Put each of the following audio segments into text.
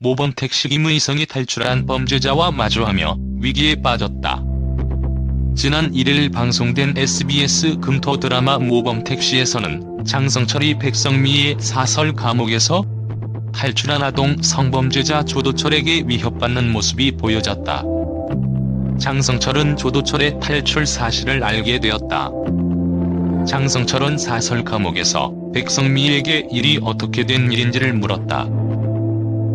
모범 택시 김의성이 탈출한 범죄자와 마주하며 위기에 빠졌다. 지난 1일 방송된 SBS 금토 드라마 모범 택시에서는 장성철이 백성미의 사설 감옥에서 탈출한 아동 성범죄자 조도철에게 위협받는 모습이 보여졌다. 장성철은 조도철의 탈출 사실을 알게 되었다. 장성철은 사설 감옥에서 백성미에게 일이 어떻게 된 일인지를 물었다.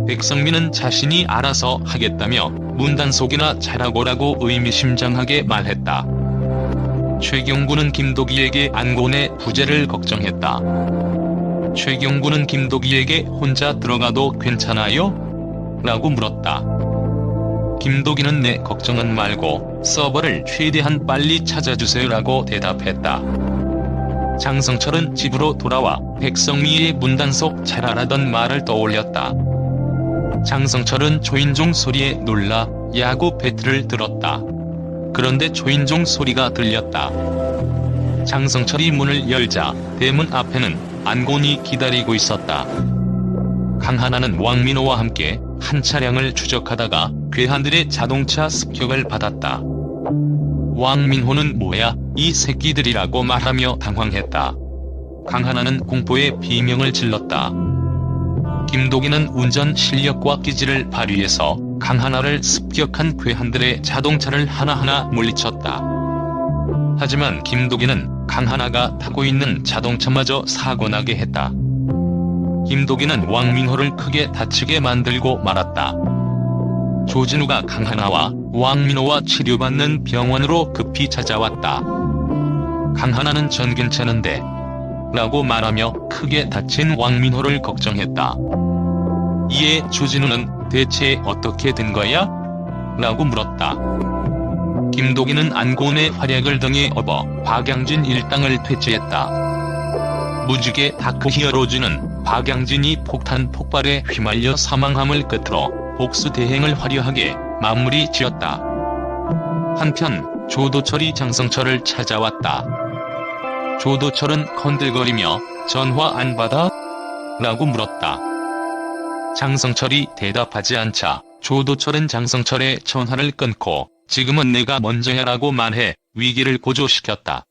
백성미는 자신이 알아서 하겠다며 문단속이나 잘하고라고 의미심장하게 말했다. 최경구는 김도기에게 안곤의 부재를 걱정했다. 최경구는 김도기에게 혼자 들어가도 괜찮아요? 라고 물었다. 김도기는 내 걱정은 말고 서버를 최대한 빨리 찾아주세요라고 대답했다. 장성철은 집으로 돌아와 백성미의 문단속 잘하라던 말을 떠올렸다. 장성철은 조인종 소리에 놀라 야구 배트를 들었다. 그런데 조인종 소리가 들렸다. 장성철이 문을 열자 대문 앞에는 안곤이 기다리고 있었다. 강하나는 왕민호와 함께 한 차량을 추적하다가 괴한들의 자동차 습격을 받았다. 왕민호는 뭐야 이 새끼들이라고 말하며 당황했다. 강하나는 공포의 비명을 질렀다. 김도기는 운전 실력과 기질을 발휘해서 강하나를 습격한 괴한들의 자동차를 하나하나 물리쳤다. 하지만 김도기는 강하나가 타고 있는 자동차마저 사고나게 했다. 김도기는 왕민호를 크게 다치게 만들고 말았다. 조진우가 강하나와 왕민호와 치료받는 병원으로 급히 찾아왔다. 강하나는 전 괜찮은데 라고 말하며 크게 다친 왕민호를 걱정했다. 이에 조진우는 대체 어떻게 된 거야? 라고 물었다. 김도기는 안곤의 활약을 등에 업어 박양진 일당을 퇴치했다. 무지개 다크 히어로즈는 박양진이 폭탄 폭발에 휘말려 사망함을 끝으로 복수 대행을 화려하게 마무리 지었다. 한편 조도철이 장성철을 찾아왔다. 조도철은 건들거리며 전화 안 받아? 라고 물었다. 장성철이 대답하지 않자 조도철은 장성철의 전화를 끊고 지금은 내가 먼저 해라고 말해 위기를 고조시켰다.